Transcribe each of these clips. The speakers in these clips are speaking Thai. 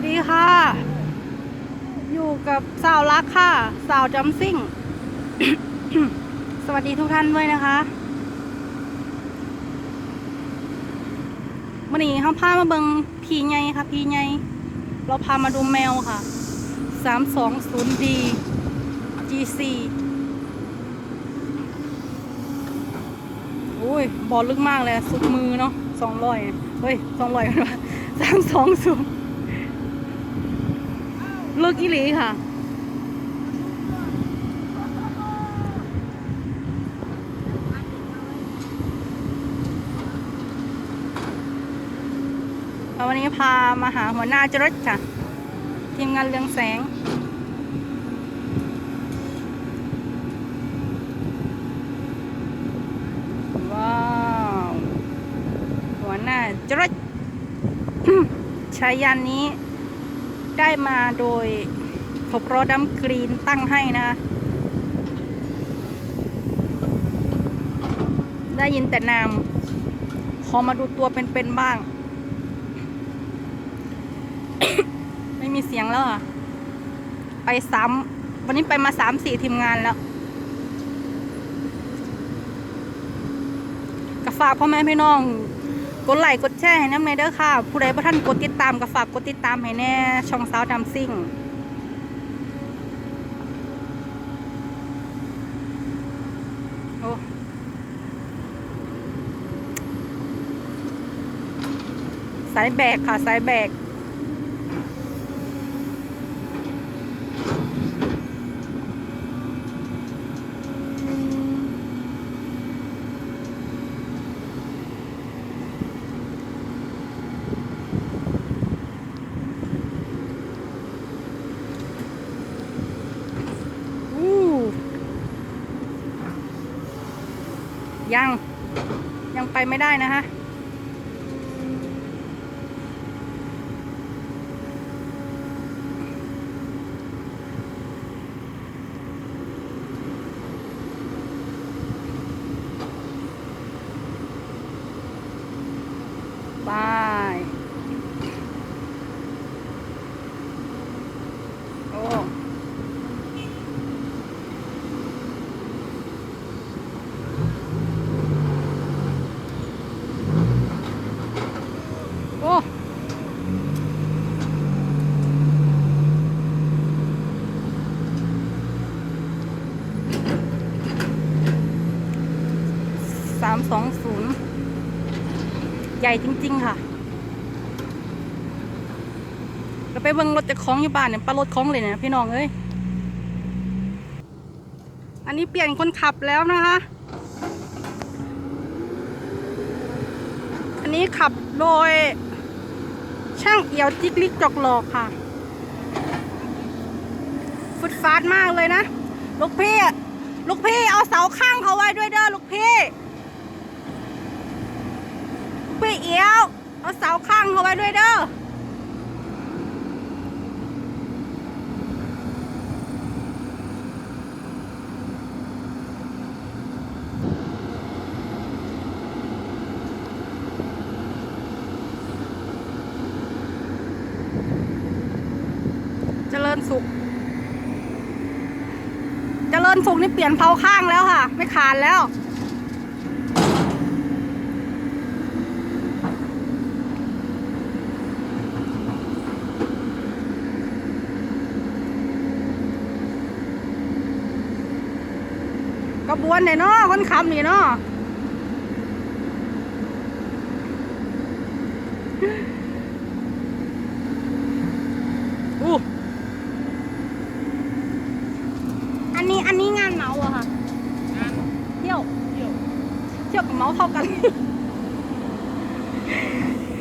สดีค่ะ อยู่กับสาวรักค่ะ สาวจำซิ่ง สวัสดีทุกท่านด้วยนะคะวันนี้เขาพามาเบิงพีไงค่ะ พีไงเราพามาดูแมวค่ะ 320D GC โอ้ยบอลลึกมากเลย สุดมือเนาะสองร้อยเฮ้ยสองร้อยกันวะสามสองศูนย์ ลึกอีหลีค่ะ วันนี้พามาหาหัวหน้าจรดค่ะ ทีมงานเรืองแสงว้าวหัวหน้าจรดชายานนี้ ได้มาโดยขบรอดัมกรีนตั้งให้นะ ได้ยินแต่นาม ขอมาดูตัวเป็นๆบ้าง ไม่มีเสียงแล้วอะ ไปซ้ำวันนี้ไปมาสามสี่ทีมงานแล้วก็ฝากพ่อแม่พี่น้อง กดไลค์กดแชร์ให้น้ำในเด้อค่ะ ผู้ใดบ่ท่านกดติดตามก็ฝากกดติดตามให้แน่ ช่องสาวดำซิ่งโอ้สายแบกค่ะ สายแบก อู้ยัง ยัง ไปไม่ได้นะฮะ บาย โอ้ โอ้ สองศูนย์ใหญ่จริง ๆ ค่ะเราไปเบิ่งรถจากของอยู่บ้านเนี่ยปลารถของเลยเนี่ยพี่น้องเอ้ย อันนี้เปลี่ยนคนขับแล้วนะคะ อันนี้ขับโดย ช่างเอี่ยวจิกลิกจอกหลอกค่ะ ฟุดฟาดมากเลยนะ ลูกพี่ ลูกพี่เอาเสาข้างเขาไว้ด้วยเด้อลูกพี่ ลูกพี่เอียว เอาเสาข้างเข้าไว้ด้วยเด้อเจริญสุขเจริญสุขนี่เปลี่ยนเผาข้างแล้วค่ะ ไม่ขาดแล้ว กระบวนเนี่ยเนาะคนขับนี่เนาะอู้อันนี้อันนี้งานเมาอะค่ะเที่ยวเที่ยวกับเมาเท่ากัน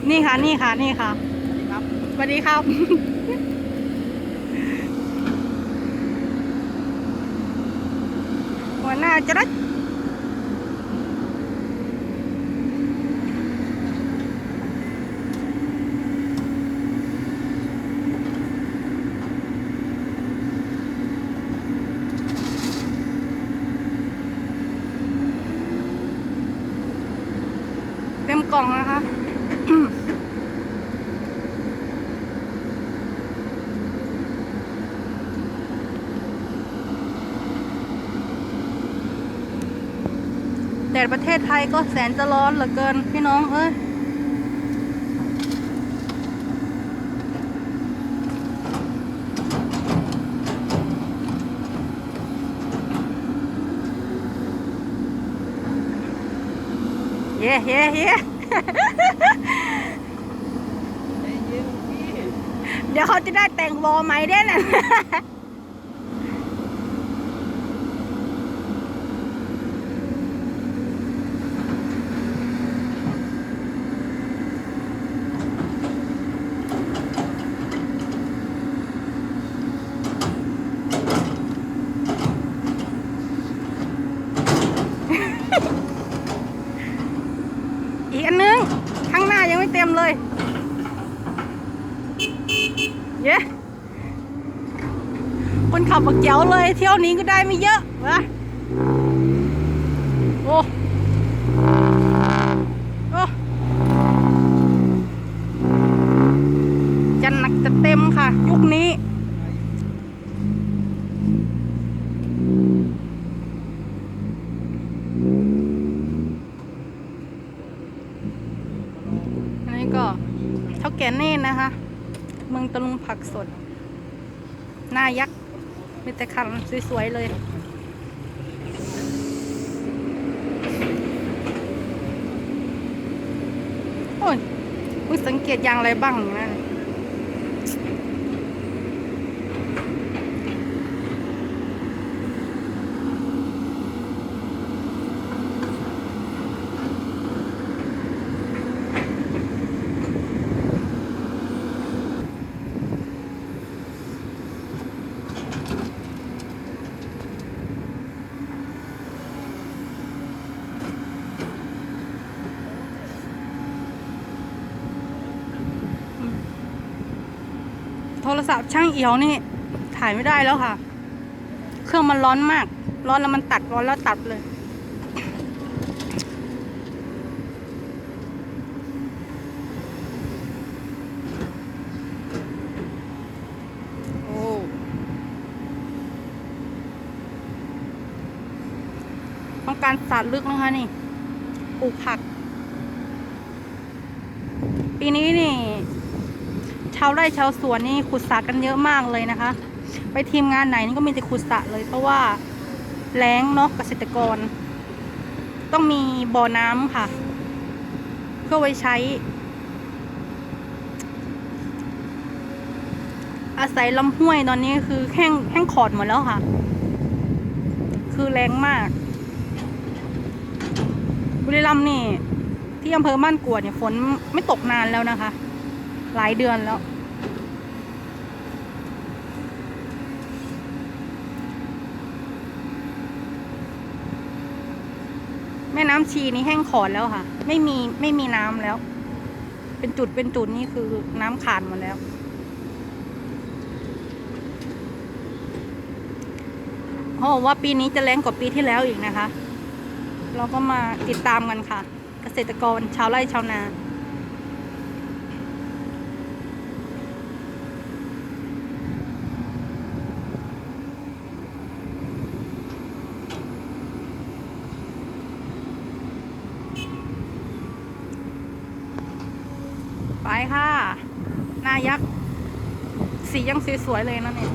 นี่ค่ะนี่ค่ะนี่ค่ะสวัสดีครับหัวหน้าจะรัด เต็มกล่องนะคะ ดดประเทศไทยก็แสนจะร้อนเหลือเกินพี่น้องเอ้ยเย่เย่เย่ใจเย็นพี่เดี๋ยวเขาจะได้แต่งวอไหมเด้น่ะ อีกอันนึง ข้างหน้ายังไม่เต็มเลย เย้คนขับบักเจ๋วเล ยเที่ยวนี้ก็ได้ไม่เยอะวะโอ้โอ้จะหนักจะเต็มค่ะ ยุคนี้อันนี้ก็เท่าแก่เน่นะคะ เมืองตะลุงผักสด หน้ายักษ์ มีแต่คันสวยๆเลย โอ้ยสังเกตยางอะไรบ้างนะโท รศัพท์ช่างเอียวนี่ ถ่ายไม่ได้แล้วค่ะ เครื่องมันร้อนมาก ร้อนแล้วมันตัดร้อนแล้วตัดเลย โอ้ ต้องการสาดลึกนะคะนี่ปลูกผัก ปีนี้นี่ ชาวไร่ชาวสวนนี่ขุดสระกันเยอะมากเลยนะคะ ไปทีมงานไหนนี่ก็มีแต่ขุดสระเลย เพราะว่าแล้งเนาะเกษตรกร ต้องมีบ่อน้ำค่ะ เพื่อไว้ใช้ อาศัยลำห้วยตอนนี้คือแห้งแห้งขอดหมดแล้วค่ะ คือแรงมาก บุรีรัมย์นี่ที่อำเภอบ้านกวดเนี่ยฝนไม่ตกนานแล้วนะคะ หลายเดือนแล้ว แม่น้ำชีนี่แห้งขอดแล้วค่ะ ไม่มีไม่มีน้ำแล้ว เป็นจุดเป็นจุดนี่คือน้ำขาดหมดแล้วเขาบอกว่าปีนี้จะแรงกว่าปีที่แล้วอีกนะคะ เราก็มาติดตามกันค่ะ เกษตรกรชาวไร่ชาวนา ไปค่ะ หน้ายักษ์ สียังสวยๆเลยนะเนี่ย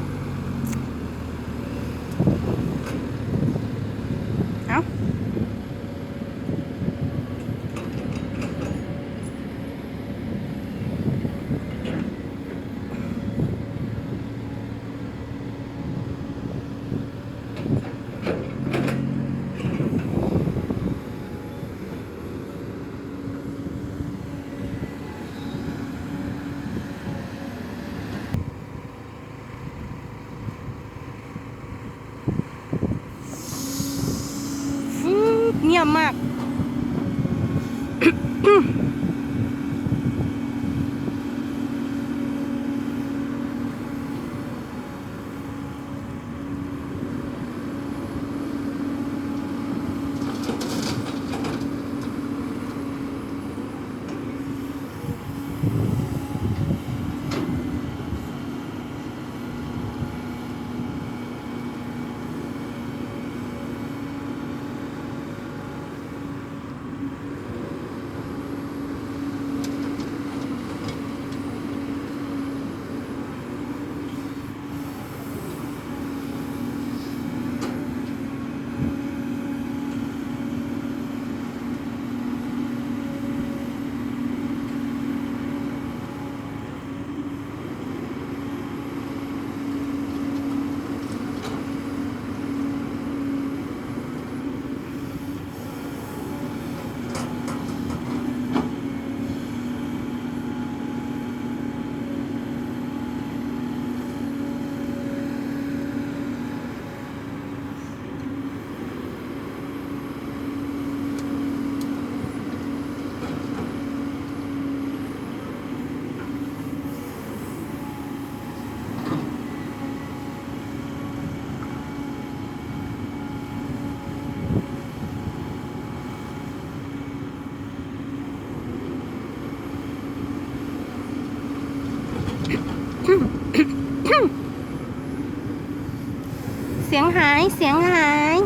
หายเสียงหาย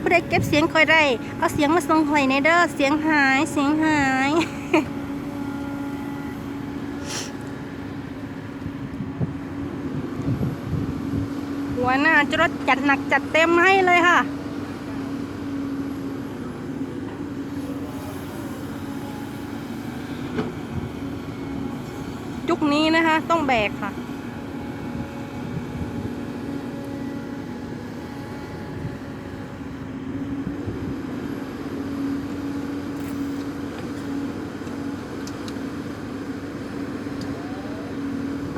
ผู้ใดเก็บเสียงคอยได้เอาเสียงมาส่งคอยในเด้อเสียงหายเสียงหายหัวหน้าจรดจัดหนักจัดเต็มให้เลยค่ะจุกนี้นะคะ ต้องแบกค่ะ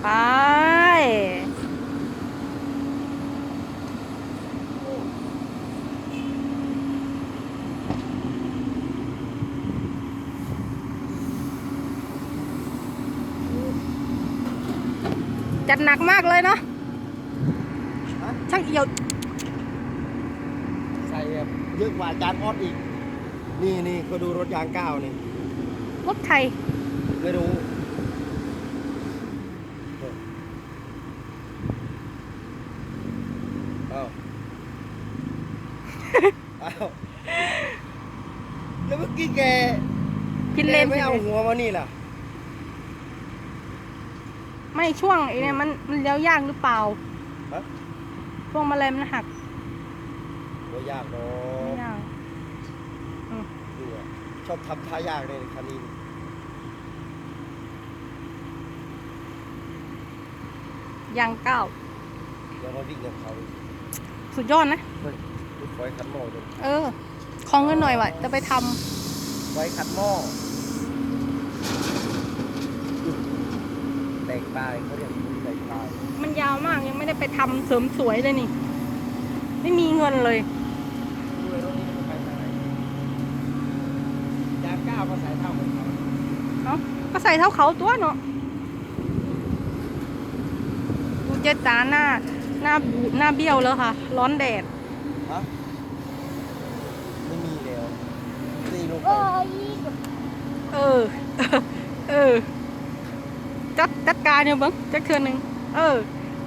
ไป จัดหนักมากเลยเนาะฮะช่างเอี่ยว ใส่แบบเยอะกว่าจานออดอีก นี่นี่ก็ดูรถยางก้าวนี่ รถไทย ไม่รู้ เอ้าเอ้าแล้วเมื่อกี้แก พินเลนแกไม่เอาหัวมานี่ล่ะ ไม่ช่วงไอ้เนี่ยมันมันเลี้ยวยากหรือเปล่าฮะ พวงมาลัยมันหักตัวยากเนาไม่ะยากดูอะชอบทำท่ายากเลยคันนี้ยางเก้ายังมาวิ่งกับเขาอีกสุดยอดนะเฮ้ยดูไฟขัดหม้อดูเออ ขอเงินหน่อยว่ะ จะไปทำไฟขัดหม้อ แตกตายเขาเรียกแตกตายมันยาวมากยังไม่ได้ไปทำเสริมสวยเลยนี่ ไม่มีเงินเลย ด้วยรถนี้มันไปทางไหนยางก้าวก็ใส่เท่าเหมือนเขาเอ้าก็ใส่เท่าเขาตัวเนาะดูเจ๊ตาหน้า หน้าบูดหน้าเบี้ยวแล้วค่ะ ร้อนแดด ฮะไม่มีแล้วตีลงไป เออ เออ จัดจัดการเนี่ยเบิ้งจักเทือนหนึ่งเออ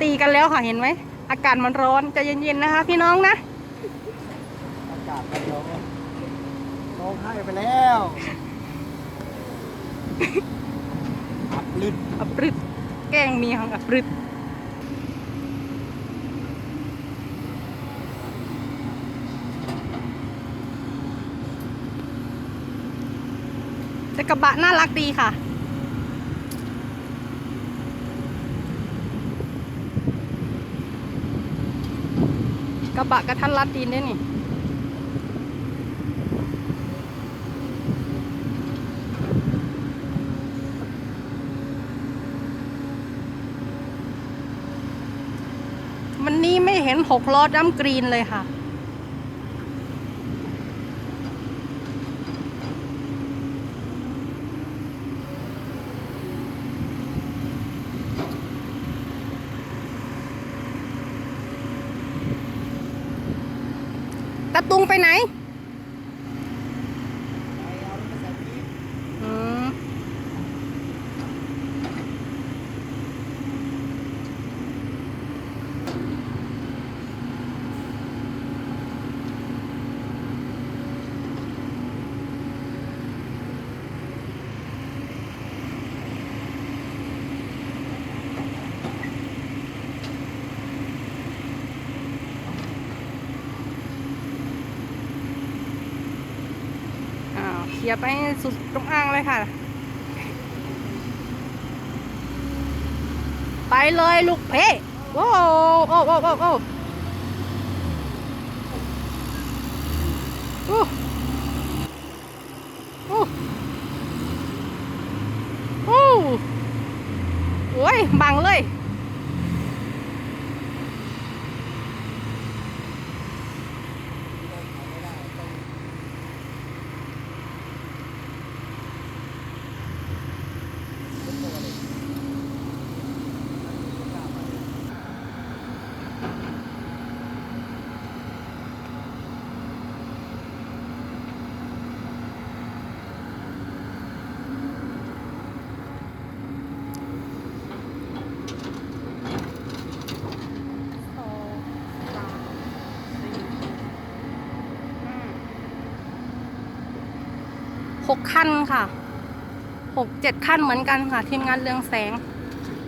ตีกันแล้วค่ะเห็นไหมอากาศมันร้อนใจะเย็นๆนะคะ พี่น้องนะอากาศมันร้อนร้องไห้ไปแล้วอับลึดอับปรึดแกล้งเมียของอับปรึดแต่กระบะน่ารักดีค่ะ ระบะกระทันรัดดินได้นี่มันนี้ไม่เห็นหกล้อดำกรีนเลยค่ะ ตะตุงไปไหน ลียร์ไปสุดตรงอ่างเลยค่ะ ไปเลยลูกเพ่ว้าวโอ้โอ้โอ้โอ้ หกขั้นค่ะหกเจ็ดขั้นเหมือนกันค่ะ ทีมงานเรืองแสง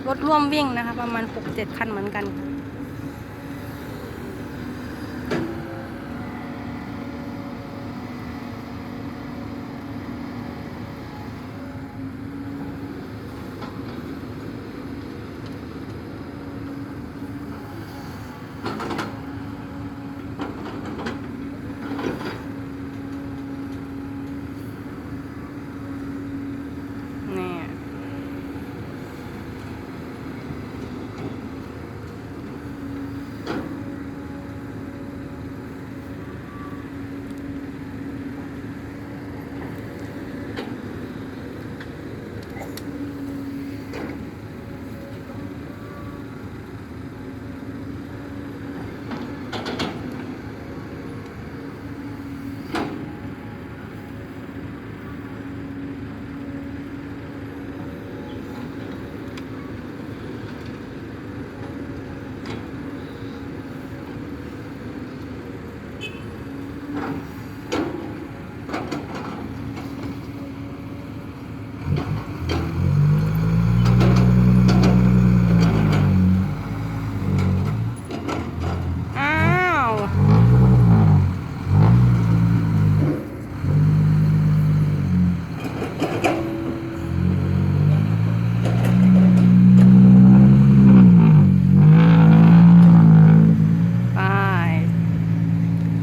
รถร่วมวิ่งนะคะ ประมาณหกเจ็ดขั้นเหมือนกันค่ะ นี่ อ้าว ไป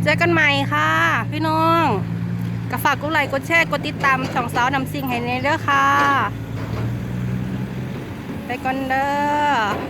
เจอกันใหม่ค่ะ พี่น้องก็ฝากกดไลค์ กดแชร์กดติดตามช่องสาวนำซิ่งให้ในเด้อค่ะ ไปก่อนเด้อ